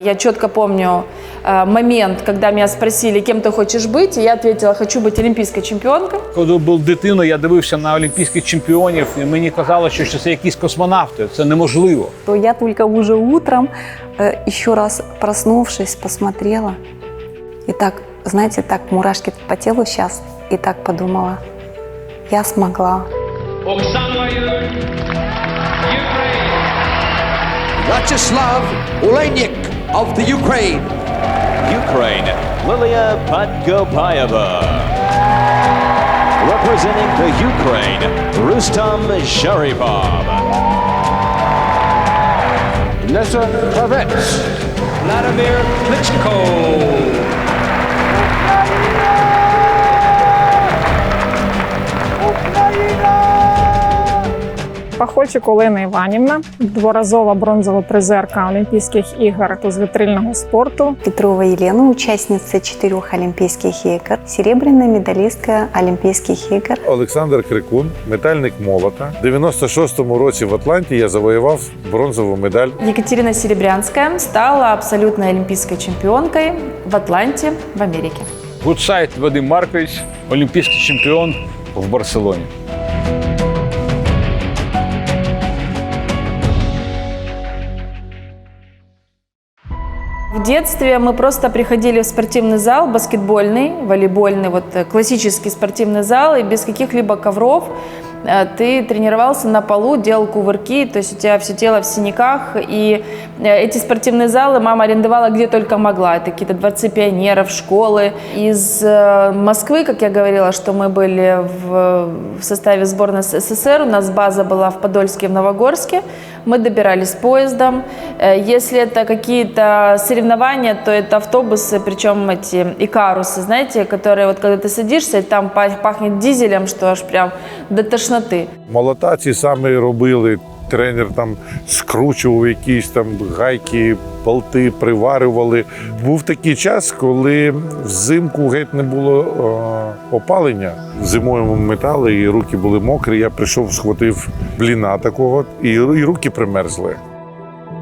Я четко помню э, момент, когда меня спросили, кем ты хочешь быть, и я ответила, хочу быть олимпийской чемпионкой. Коли був дитиною, я дивився на олімпійських чемпіонів, і мені казали, що це якісь космонавти. Це неможливо. то я только уже утром, э, еще раз проснувшись, посмотрела. И так, знаете, так мурашки по телу сейчас. И так подумала, я смогла. Оксана Юрій, Ukraine. Vyacheslav Olenik of the Ukraine. Ukraine, Lilia Podgopaeva. Representing the Ukraine, Rustam Sharipov. Lesson Kravets. Vladimir Klitschko. Пахочик Олена Іванівна, дворазова бронзова призерка Олімпійських ігор з вітрильного спорту. Петрова Елена, участница четырех Олимпийских игр, серебряная медалистка Олимпийских игр. Олександр Крикун, метальник молота. У 96-му році в Атланті я завоював бронзову медаль. Екатерина Серебрянская стала абсолютной олимпийской чемпионкой в Атланте, в Америке. Гудсайт Вадим Маркович, олімпійський чемпіон в Барселоні. В детстве мы просто приходили в спортивный зал, баскетбольный, волейбольный, вот э, классический спортивный зал, и без каких-либо ковров э, ты тренировался на полу, делал кувырки, то есть у тебя все тело в синяках, и э, эти спортивные залы мама арендовала где только могла. Это какие-то дворцы пионеров, школы. Из Москвы, как я говорила, что мы были в составе сборной СССР, у нас база была в Подольске, в Новогорске, мы добирались поездом. Э, Если это какие-то соревнования, то это автобусы, причем эти икарусы, знаете, которые вот когда ты садишься, и там пах- пахнет дизелем, что аж прям до тошноты. Молота ці самі робили. Тренер там скручував якісь там гайки, болти, приварювали. Був такий час, коли взимку геть не було е, опалення. Зимою ми метали, і руки були мокрі. Я прийшов, схватив бліна такого, і, і руки примерзли.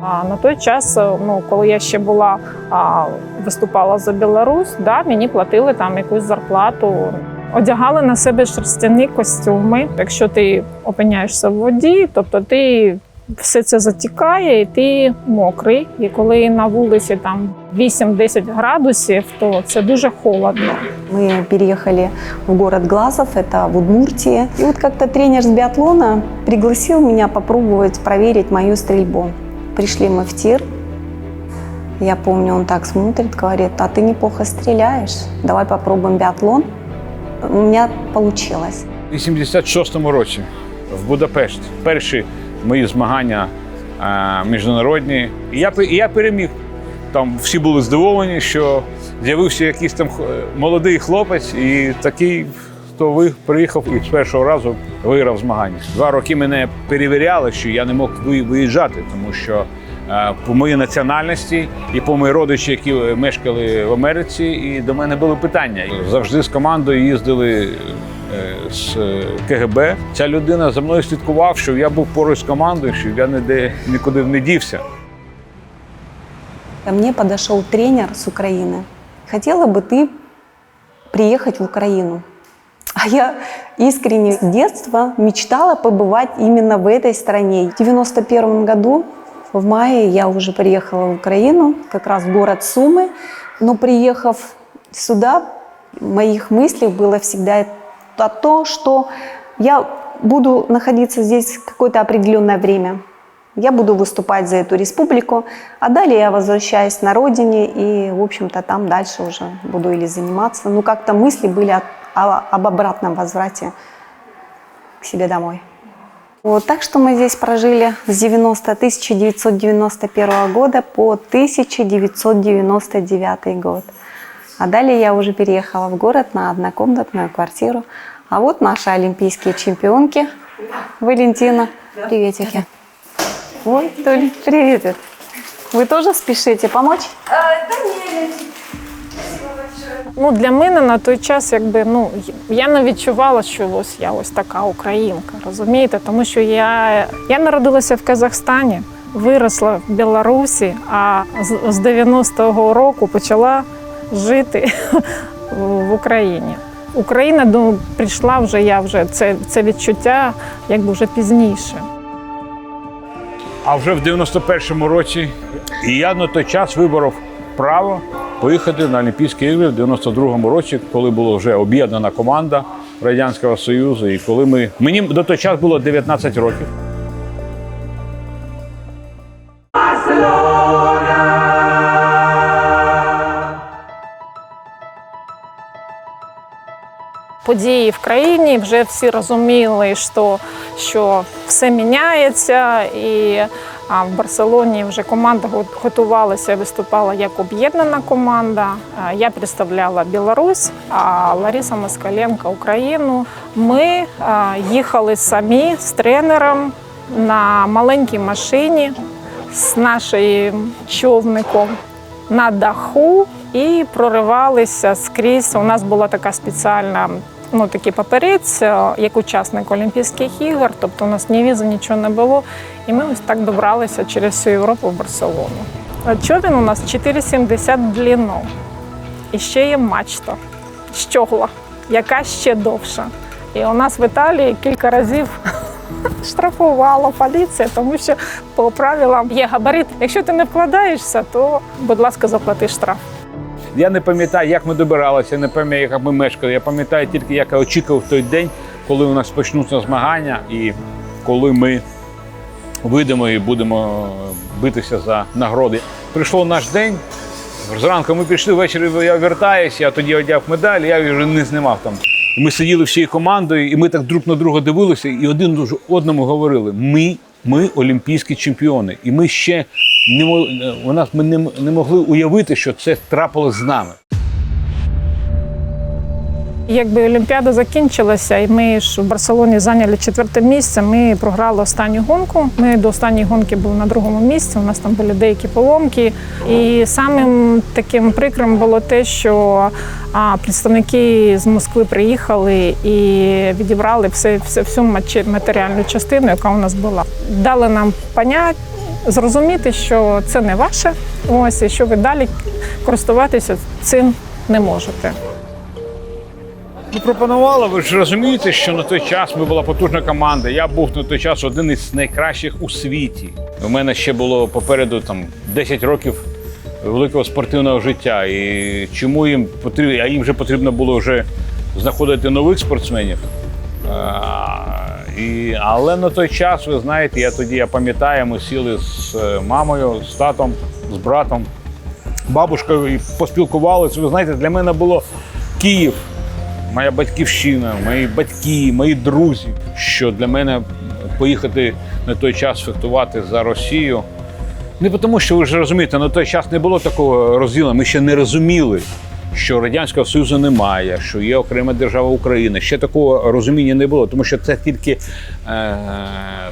А на той час, е, ну коли я ще була а, виступала за Білорусь, да, мені платили там якусь зарплату. Одягали на себе шерстяні костюми. Якщо ти опиняєшся в воді, тобто ти все це затікає, і ти мокрий. І коли на вулиці там 8-10 градусів, то це дуже холодно. Мы переехали в город Глазов, это в Удмуртии. И вот как-то тренер с биатлона пригласил меня попробовать проверить мою стрельбу. Пришли мы в тир. Я помню, он так смотрит, говорит, а ты неплохо стреляешь, давай попробуем биатлон. У меня получилось. У 86-му році в Будапешті перші мої змагання е, міжнародні. І я, я переміг. Там всі були здивовані, що з'явився якийсь там е, молодий хлопець, і такий, хто ви приїхав і з першого разу виграв змагання. Два роки мене перевіряли, що я не мог ви- виїжджати, тому що по моїй національності і по моїй родичі, які е, мешкали в Америці, і до мене були питання. І Завжди з командою їздили е, з е, КГБ. Ця людина за мною слідкував, щоб я був поруч з командою, щоб я ніде нікуди не дівся. Ко мне подошел тренер с Украины. Хотела бы ты приехать в Украину? А я искренне с детства мечтала побывать именно в этой стране. В 91 году, в мае, я уже приехала в Украину, как раз в город Сумы. Но приехав сюда, моих мыслей было всегда о то, что я буду находиться здесь какое-то определенное время. Я буду выступать за эту республику, а далее я возвращаюсь на родине и, в общем-то, там дальше уже буду или заниматься. Ну, как-то мысли были об обратном возврате к себе домой. Вот, так что мы здесь прожили с 90 1991 года по 1999 год. А далее я уже переехала в город на однокомнатную квартиру. А вот наши олимпийские чемпионки. Валентина. Приветики. Ой, Толь, привет. Вы тоже спешите помочь? Ну для мене на той час, якби ну я не відчувала, що ось я ось така українка, розумієте? Тому що я, я народилася в Казахстані. виросла в Білорусі, а з- з 90-го року почала жити в Україні. Україна ну, прийшла вже я вже це, це відчуття якби вже пізніше. А вже в 91-му році я на той час виборов право поїхати на Олімпійські ігри в 92-му році, коли була вже об'єднана команда Радянського Союзу. І коли ми мені до той час було 19 років. події в країні вже всі розуміли, що, що все міняється, і а, в Барселоні вже команда готувалася, виступала як об'єднана команда. Я представляла Білорусь, а Лариса Москаленко Україну. Ми їхали самі з тренером на маленькій машині з нашим човником на даху і проривалися скрізь. У нас була така спеціальна. Ну, такий паперець, е, як учасник Олімпійських ігор, тобто у нас ні візи, нічого не було. І ми ось так добралися через всю Європу в Барселону. Човен у нас 4,70 в длину. І ще є мачта щогла, яка ще довша. І у нас в Італії кілька разів штрафувала поліція, тому що по правилам є габарит. Якщо ти не вкладаєшся, то, будь ласка, заплати штраф. Я не пам'ятаю, як ми добиралися, не пам'ятаю, як ми мешкали. Я пам'ятаю тільки, як я очікував той день, коли у нас почнуться змагання, і коли ми вийдемо і будемо битися за нагороди. Прийшов наш день. Зранку ми пішли, ввечері я вертаюся, я тоді одяг медаль, я вже не знімав там. Ми сиділи всією командою, і ми так друг на друга дивилися, і один одному говорили: ми, ми олімпійські чемпіони, і ми ще не у нас ми не, не могли уявити, що це трапилось з нами. Якби Олімпіада закінчилася, і ми ж в Барселоні зайняли четверте місце. Ми програли останню гонку. Ми до останньої гонки були на другому місці. У нас там були деякі поломки. І самим таким прикрим було те, що а, представники з Москви приїхали і відібрали все, все, всю матеріальну частину, яка у нас була. Дали нам понять, зрозуміти, що це не ваше. Ось і що ви далі користуватися цим не можете. Ну, пропонували, ви ж розумієте, що на той час ми була потужна команда. Я був на той час один із найкращих у світі. У мене ще було попереду там 10 років великого спортивного життя. І чому їм потрібно, а їм вже потрібно було вже знаходити нових спортсменів. І, але на той час, ви знаєте, я тоді я пам'ятаю, ми сіли з е, мамою, з татом, з братом, бабушкою і поспілкувалися. Ви знаєте, для мене було Київ моя батьківщина, мої батьки, мої друзі. Що для мене поїхати на той час фехтувати за Росію. Не тому, що ви ж розумієте, на той час не було такого розділу. Ми ще не розуміли, що Радянського Союзу немає, що є окрема держава України. Ще такого розуміння не було, тому що це тільки е-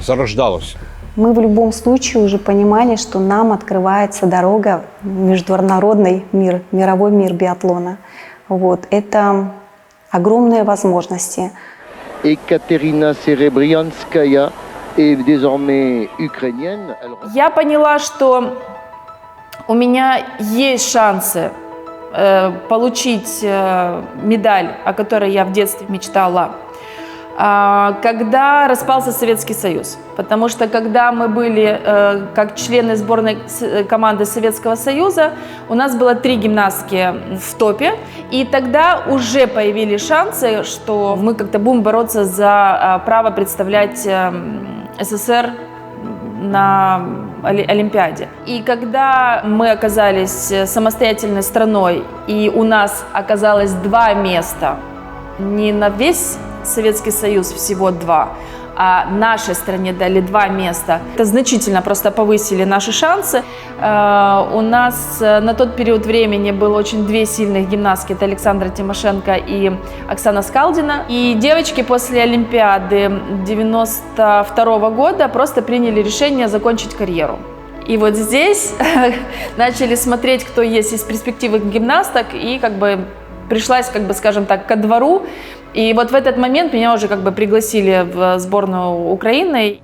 зарождалося. Мы в любом случае уже понимали, что нам открывается дорога в международный мир, мировой мир биатлона. Вот. Это огромные возможности. Ekaterina Serebrianskaya est désormais ukrainienne. Elle... Я поняла, что у меня есть шансы э, получить э, медаль, о которой я в детстве мечтала, а, когда распался Советский Союз. Потому что когда мы были э, как члены сборной команды Советского Союза, у нас было три гимнастки в топе, и тогда уже появились шансы, что мы как-то будем бороться за право представлять эм, СССР на Олимпиаде. И когда мы оказались э, самостоятельной страной, и у нас оказалось два места, не на весь Советский Союз всего два, а нашей стране дали два места. Это значительно просто повысили наши шансы. Э, У нас э, на тот период времени было очень две сильных гимнастки. Это Александра Тимошенко и Оксана Скалдина. И девочки после Олимпиады 92 года просто приняли решение закончить карьеру. И вот здесь начали смотреть, кто есть из перспективных гимнасток, и как бы пришлась, как бы, скажем так, ко двору. И вот в этот момент меня уже как бы пригласили в сборную Украины.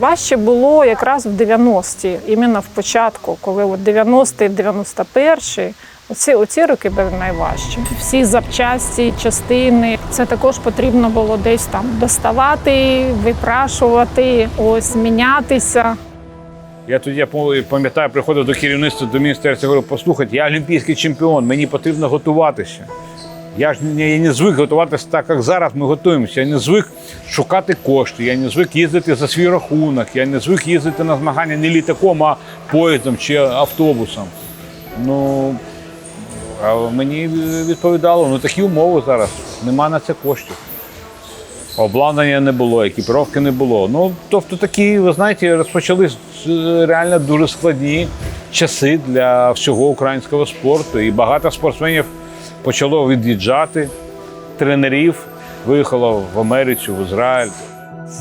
Важче було якраз в 90-ті, іменно в початку, коли от 90-й, 91-й, оці, оці роки були найважчі. Всі запчасті, частини, це також потрібно було десь там доставати, випрашувати, ось мінятися. Я тоді пам'ятаю, приходив до керівництва до міністерства, говорив, послухайте, я олімпійський чемпіон, мені потрібно готуватися. Я ж я не звик готуватися так, як зараз ми готуємося. Я не звик шукати кошти, я не звик їздити за свій рахунок, я не звик їздити на змагання не літаком, а поїздом чи автобусом. Ну, а мені відповідало, ну такі умови зараз, нема на це коштів. Обладнання не було, екіпіровки не було. Ну, тобто такі, ви знаєте, розпочались е, реально дуже складні часи для всього українського спорту. І багато спортсменів почало від'їжджати, тренерів виїхало в Америцю, в Ізраїль.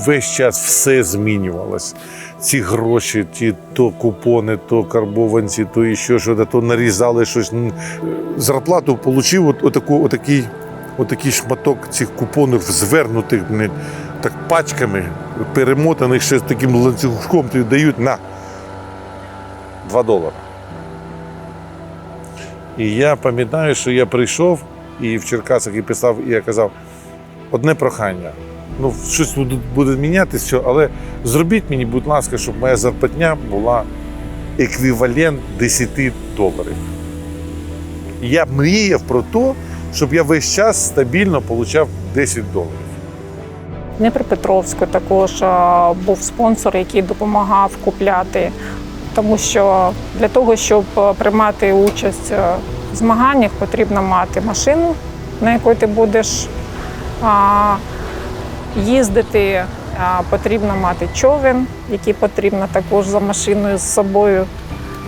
Весь час все змінювалось. Ці гроші, ті то купони, то карбованці, то і що, то нарізали щось. Зарплату отримав от, отаку, отакий, отакий шматок цих купонів звернутих так пачками, перемотаних ще з таким ланцюжком, тобі дають на 2 долари. І я пам'ятаю, що я прийшов і в Черкасах і писав, і я казав, одне прохання. Ну, щось буде мінятися, але зробіть мені, будь ласка, щоб моя зарплатня була еквівалент 10 доларів. Я мріяв про те, щоб я весь час стабільно отримав 10 доларів. Дніпропетровську також був спонсор, який допомагав купляти, тому що для того, щоб приймати участь в змаганнях, потрібно мати машину, на якій ти будеш їздити. Потрібно мати човен, який потрібно також за машиною з собою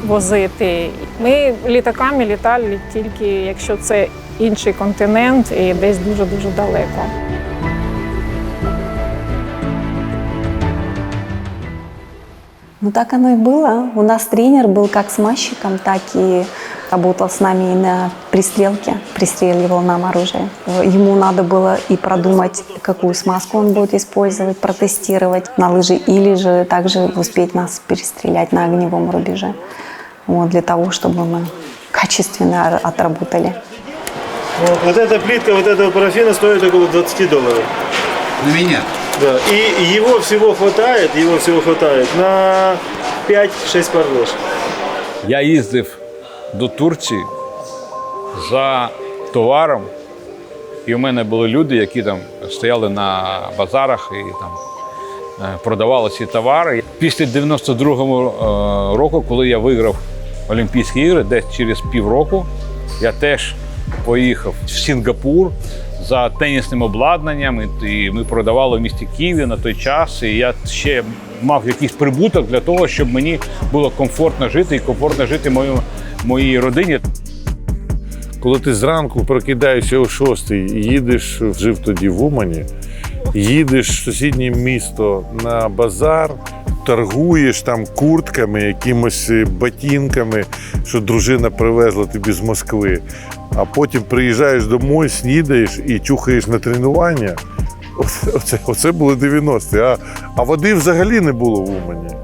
возити. Ми літаками літали тільки якщо це інший континент і десь дуже дуже далеко. Ну так оно и было. У нас тренер был как смазчиком, так и работал с нами и на пристрелке, пристреливал нам оружие. Ему надо было и продумать, какую смазку он будет использовать, протестировать на лыжи, или же также успеть нас перестрелять на огневом рубеже. Вот, для того, чтобы мы качественно отработали. Вот, вот эта плитка вот этого парафина стоит около 20 долларов. На меня. Да. И его всего хватает, его всего хватает на 5-6 пар лыж. Я їздив до Турції за товаром, і в мене були люди, які там стояли на базарах і там е, продавали ці товари. Після 92-го е, року, коли я виграв Олімпійські ігри, десь через півроку, я теж поїхав в Сінгапур за тенісним обладнанням. І ми продавали в місті Києві на той час. І я ще мав якийсь прибуток для того, щоб мені було комфортно жити і комфортно жити мою, моїй родині. Коли ти зранку прокидаєшся о 6 і їдеш, жив тоді в Умані, їдеш в сусіднє місто на базар, торгуєш там куртками, якимось е, ботинками, що дружина привезла тобі з Москви, а потім приїжджаєш домой, снідаєш і чухаєш на тренування. Оце, оце, оце були 90-ті. А, а води взагалі не було в Умані.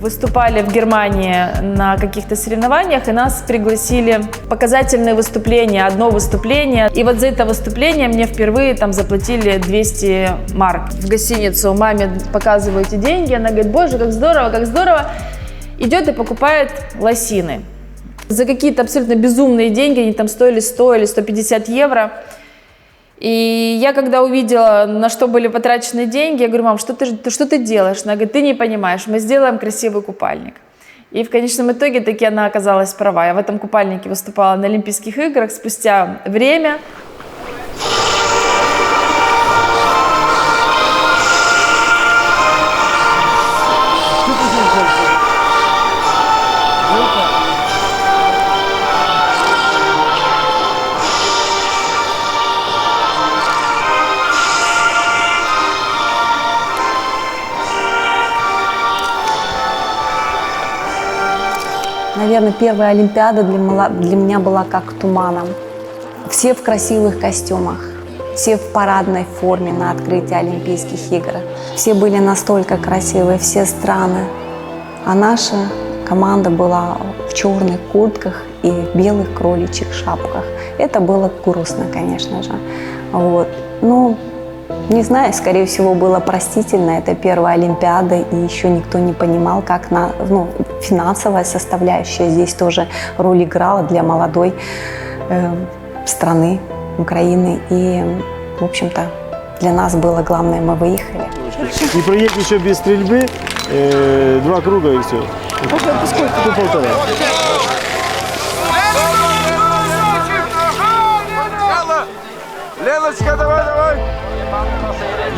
Выступали в Германии на каких-то соревнованиях, и нас пригласили показательные выступления, одно выступление. И вот за это выступление мне впервые там заплатили 200 марк. В гостиницу маме показываю эти деньги, она говорит, боже, как здорово, как здорово. Идет и покупает лосины. За какие-то абсолютно безумные деньги, они там стоили 100 или 150 евро. И я когда увидела, на что были потрачены деньги, я говорю, мам, что ты, что ты делаешь? Она говорит, ты не понимаешь, мы сделаем красивый купальник. И в конечном итоге таки она оказалась права. Я в этом купальнике выступала на Олимпийских играх спустя время. Наверное, первая Олимпиада для, мала- для меня была как туманом. Все в красивых костюмах, все в парадной форме на открытии Олимпийских игр. Все были настолько красивые, все страны. А наша команда была в черных куртках и белых кроличьих шапках. Это было грустно, конечно же. Вот. Ну, не знаю, скорее всего, было простительно. Это первая Олимпиада, и еще никто не понимал, как на, ну, финансовая составляющая здесь тоже роль играла для молодой э, страны Украины. И, в общем-то, для нас было главное, мы выехали. И проедет еще без стрельбы э, два круга и все. Сколько? Ну, полтора. Леночка, давай, давай!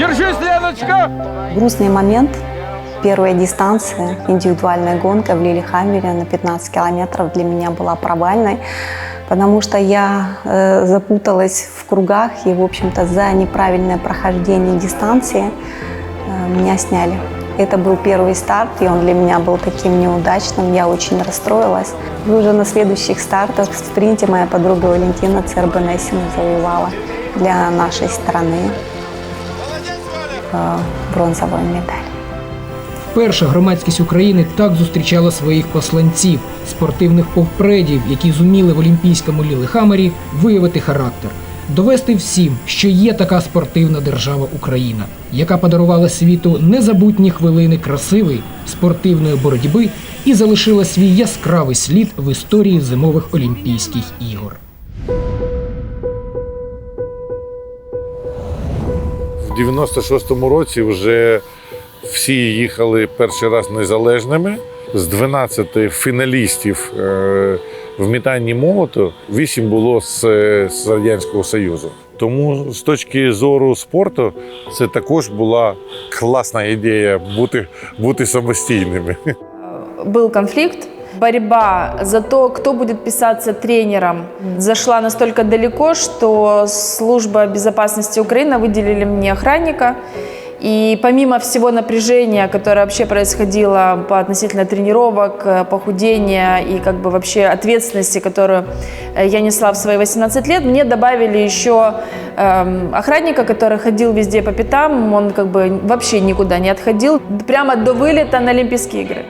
Держись, Леночка! Грустный момент. Первая дистанция, индивидуальная гонка в Лилихаммере на 15 километров для меня была провальной, потому что я э, запуталась в кругах и, в общем-то, за неправильное прохождение дистанции э, меня сняли. Это был первый старт, и он для меня был таким неудачным. Я очень расстроилась. И уже на следующих стартах в спринте моя подруга Валентина Цербенесина завоевала для нашей страны э, бронзовую медаль. Перша громадськість України так зустрічала своїх посланців, спортивних повпредів, які зуміли в Олімпійському Лілихамері виявити характер, довести всім, що є така спортивна держава Україна, яка подарувала світу незабутні хвилини красивої спортивної боротьби і залишила свій яскравий слід в історії зимових Олімпійських ігор. 96-му році вже всі їхали перший раз незалежними. З 12 фіналістів е, в мітанні молоту 8 було з, з Радянського Союзу. Тому з точки зору спорту це також була класна ідея бути, бути самостійними. Был конфликт, борьба за то, кто будет писаться тренером, зашла настолько далеко, что служба безопасности Украины выделили мне охранника. И помимо всего напряжения, которое вообще происходило по относительно тренировок, э, похудения и как бы вообще ответственности, которую э, я несла в свои 18 лет, мне добавили еще эм, охранника, который ходил везде по пятам, он как бы вообще никуда не отходил, прямо до вылета на Олимпийские игры.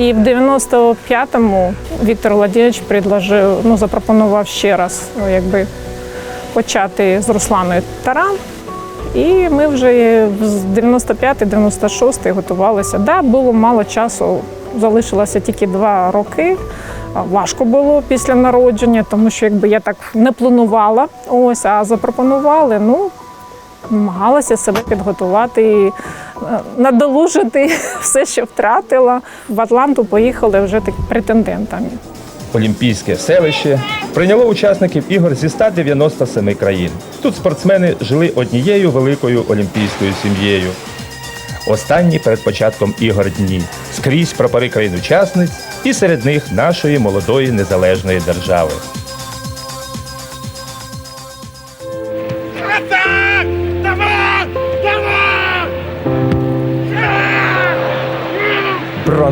І в 95-му Віктор Владимирович предложив, ну, запропонував ще раз ну, якби, почати з Русланою Таран. І ми вже з 95-96 готувалися. Да, було мало часу, залишилося тільки два роки. Важко було після народження, тому що якби я так не планувала. Ось, а запропонували. Ну, намагалася себе підготувати, надолужити все, що втратила. В Атланту поїхали вже так претендентами. Олімпійське селище прийняло учасників ігор зі 197 країн. Тут спортсмени жили однією великою олімпійською сім'єю. Останні перед початком ігор дні скрізь прапори країн-учасниць і серед них нашої молодої незалежної держави.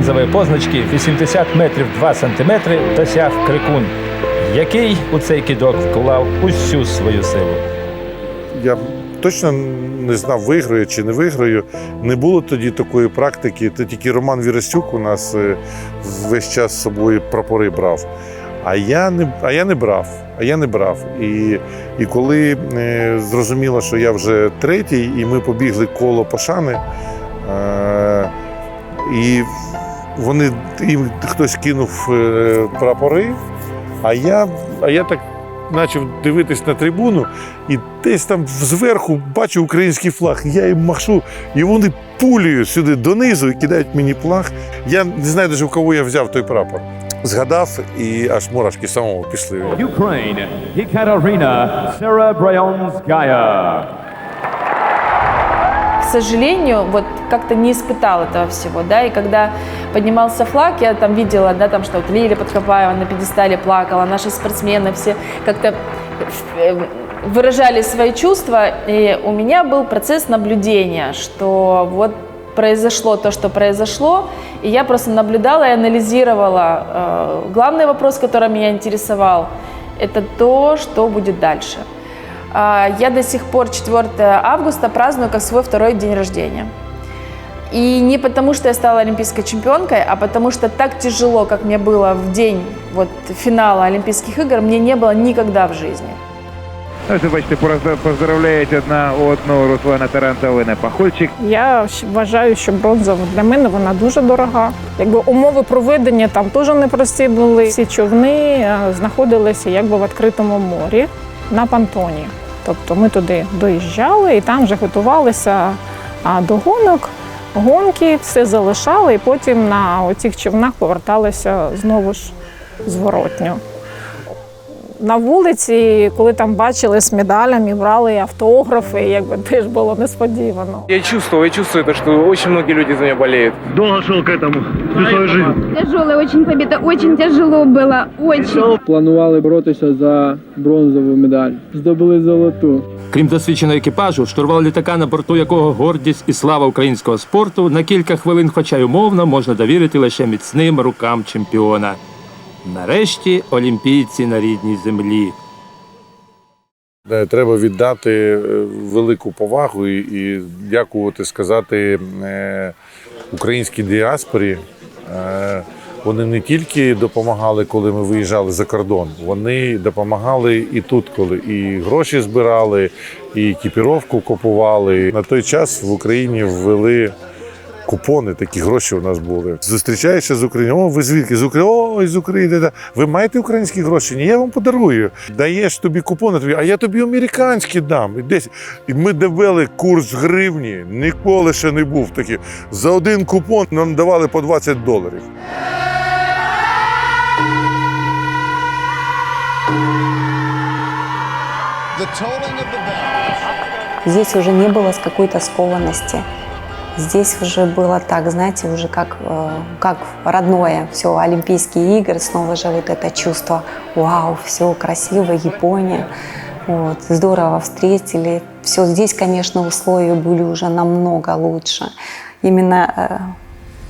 Бронзової позначки 80 метрів 2 сантиметри досяг крикун, який у цей кидок вклав усю свою силу. Я точно не знав, виграю чи не виграю. Не було тоді такої практики. Це тільки Роман Вірастюк у нас е, весь час з собою прапори брав. А я не, а я не брав. А я не брав. І, і коли е, зрозуміло, що я вже третій, і ми побігли коло пошани, е, і вони їм хтось кинув е, прапори, а я, а я так почав дивитись на трибуну, і десь там зверху бачу український флаг. Я їм машу, і вони пулею сюди донизу і кидають мені флаг. Я не знаю навіть, у кого я взяв той прапор. Згадав, і аж мурашки самого пішли. Ukraine, Ekaterina Serebryonskaya. к сожалению, вот как-то не испытал этого всего, да, и когда поднимался флаг, я там видела, да, там, что вот Лиля Подкопаева на пьедестале плакала, наши спортсмены все как-то э, выражали свои чувства, и у меня был процесс наблюдения, что вот произошло то, что произошло, и я просто наблюдала и анализировала. Э, Главный вопрос, который меня интересовал, это то, что будет дальше. Я до сих пор 4 августа праздную как свой второй день рождения. И не потому, что я стала олимпийской чемпионкой, а потому что так тяжело, как мне было в день вот, финала Олимпийских игр, мне не было никогда в жизни. Ось ви бачите, поздравляють одна одного Руслана Таранта Олена Пахольчик. Я вважаю, що бронза для мене вона дуже дорога. Якби умови проведення там теж непрості були. Всі човни е, знаходилися якби в відкритому морі на пантоні. Тобто ми туди доїжджали і там вже готувалися до гонок. Гонки все залишали, і потім на оцих човнах поверталися знову ж зворотньо. На вулиці, коли там бачили з медалями, брали автографи, якби теж було несподівано. Я чувствую, я чувствую то, что очень многие люди за меня болеют. Долго шел к этому всю свою жизнь. Тяжелая очень победа, очень тяжело было, очень. Планували боротися за бронзову медаль. Здобули золоту. Крім досвідченого екіпажу, штурвал літака, на борту якого гордість і слава українського спорту, на кілька хвилин, хоча й умовно, можна довірити лише міцним рукам чемпіона. Нарешті олімпійці на рідній землі. Е, Треба віддати е, велику повагу і, дякувати сказати е, українській діаспорі. Вони не тільки допомагали, коли ми виїжджали за кордон, вони допомагали і тут, коли і гроші збирали, і екіпіровку купували. На той час в Україні ввели купони, такі гроші у нас були. Зустрічаєшся з України. О, ви звідки? З України? Ой, з України. Ви маєте українські гроші? Ні, я вам подарую. Даєш тобі купони, тобі, а я тобі американські дам. І десь і ми довели курс гривні. Ніколи ще не був такий. За один купон нам давали по 20 доларів. Здесь уже не было с какой-то скованности. Здесь уже было так, знаете, уже как, э, как родное. Все, Олимпийские игры, снова же вот это чувство, вау, все красиво, Япония. Вот, здорово встретили. Все, здесь, конечно, условия были уже намного лучше. Именно э,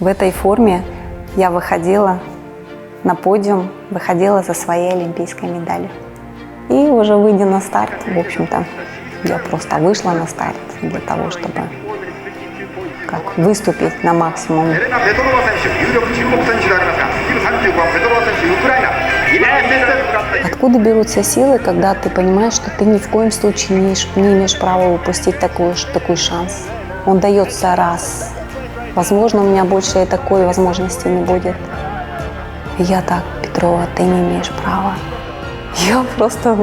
в этой форме я выходила на подиум, выходила за своей олимпийской медалью. И уже выйдя на старт, в общем-то, я просто вышла на старт для того, чтобы как выступить на максимум. Откуда берутся силы, когда ты понимаешь, что ты ни в коем случае не, не имеешь права упустить такой, такой шанс? Он дается раз. Возможно, у меня больше такой возможности не будет. Я так, Петрова, ты не имеешь права. Я просто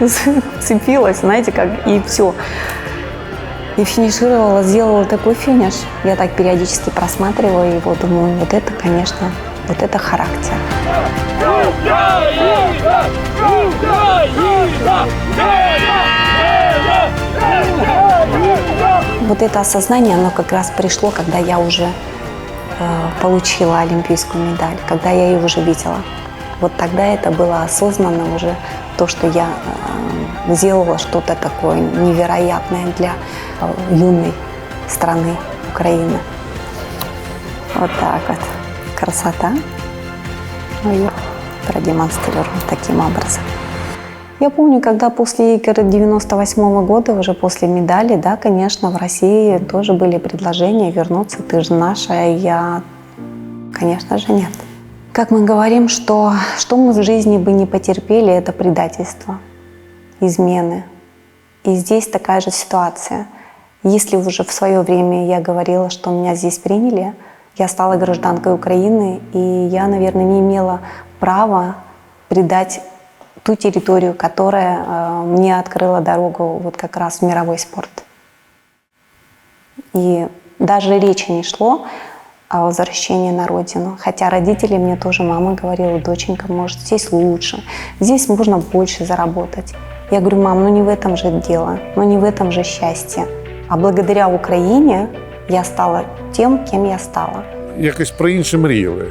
цепилась, знаете, как, и все. И финишировала, сделала такой финиш. Я так периодически просматриваю его, думаю, вот это, конечно, вот это характер. Вот это осознание, оно как раз пришло, когда я уже э, получила олимпийскую медаль, когда я ее уже видела. Вот тогда это было осознанно уже то, что я э, сделала что-то такое невероятное для юной страны Украины. Вот так вот. Красота. Ее продемонстрирую таким образом. Я помню, когда после игр 98 года, уже после медали, да, конечно, в России тоже были предложения вернуться, ты же наша, и я, конечно же, нет. Как мы говорим, что, что мы в жизни бы не потерпели, это предательство, измены. И здесь такая же ситуация. Если уже в свое время я говорила, что меня здесь приняли, я стала гражданкой Украины, и я, наверное, не имела права предать ту территорию, которая э, мне открыла дорогу вот как раз в мировой спорт. И даже речи не шло о возвращении на родину. Хотя родители мне тоже, мама говорила, доченька, может, здесь лучше, здесь можно больше заработать. Я говорю, мам, ну не в этом же дело, ну не в этом же счастье. А благодаря Україні я стала тим, ким я стала. Якось про інше мріяли.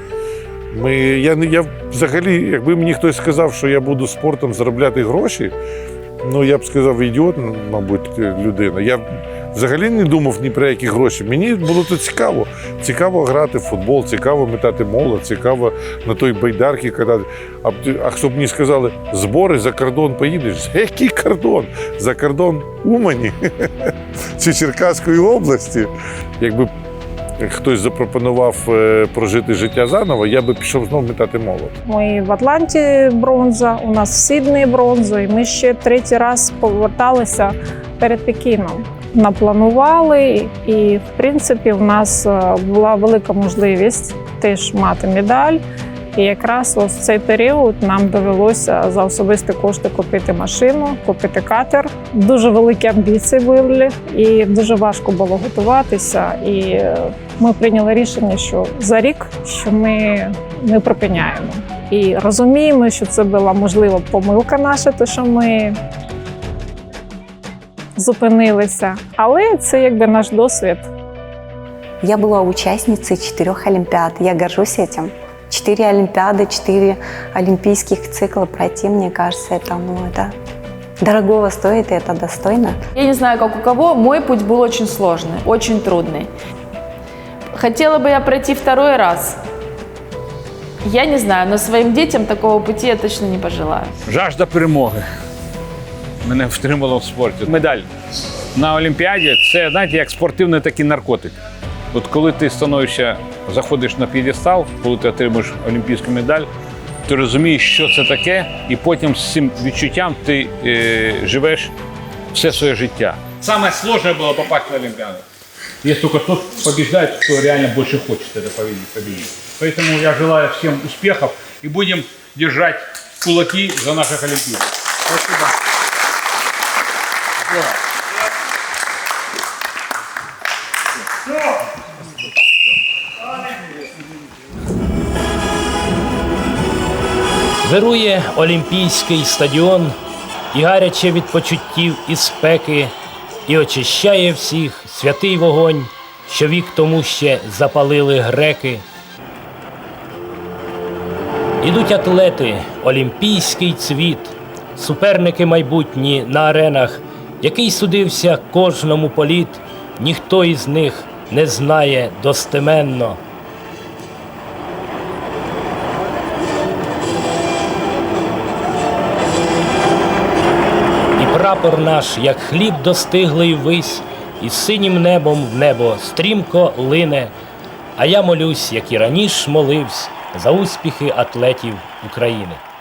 Ми, я, я взагалі, якби мені хтось сказав, що я буду спортом заробляти гроші, ну я б сказав, ідіот, мабуть, людина. Я взагалі не думав ні про які гроші. Мені було то цікаво. Цікаво грати в футбол, цікаво метати молот, цікаво на той байдарки катати. А, б- а щоб мені сказали, збори за кордон поїдеш. Який кордон? За кордон Умані чи Черкаської області. Якби хтось запропонував е, прожити життя заново, я би пішов знову метати молот. Ми в Атланті бронза, у нас в Сіднеї бронза, і ми ще третій раз поверталися перед Пекіном. Напланували, і в принципі в нас е, була велика можливість теж мати медаль. І якраз ось в цей період нам довелося за особисті кошти купити машину, купити катер. Дуже великі амбіції були, і дуже важко було готуватися. І е, ми прийняли рішення, що за рік що ми не припиняємо. І розуміємо, що це була можливо помилка наша, то що ми зупинилися. Але це якби наш досвід. Я была участницей четырех Олимпиад. Я горжусь этим. Четыре Олимпиады, четыре олимпийских цикла пройти, мне кажется, это, ну, это дорогого стоит, и это достойно. Я не знаю, как у кого, мой путь был очень сложный, очень трудный. Хотела бы я пройти второй раз. Я не знаю, но своим детям такого пути я точно не пожелаю. Жажда перемоги. Мене втримало в спорті. Медаль на Олімпіаді це, знаєте, як спортивний такий наркотик. От коли ти становишся, заходиш на п'єдестал, коли ти отримуєш олімпійську медаль, ти розумієш, що це таке, і потім з цим відчуттям ти е, живеш все своє життя. Самое сложное было попасть на Олимпиаду. Есть только тот побеждает, кто реально больше хочет это победить. победить. Поэтому я желаю всем успехов и будем держать кулаки за наших олимпийцев. Спасибо. Вирує Олімпійський стадіон і гаряче від почуттів і спеки, і очищає всіх святий вогонь, що вік тому ще запалили греки. Ідуть атлети, олімпійський цвіт, суперники майбутні на аренах, який судився кожному політ, ніхто із них не знає достеменно. І прапор наш, як хліб достиглий вись, і синім небом в небо стрімко лине. А я молюсь, як і раніше моливсь, за успіхи атлетів України.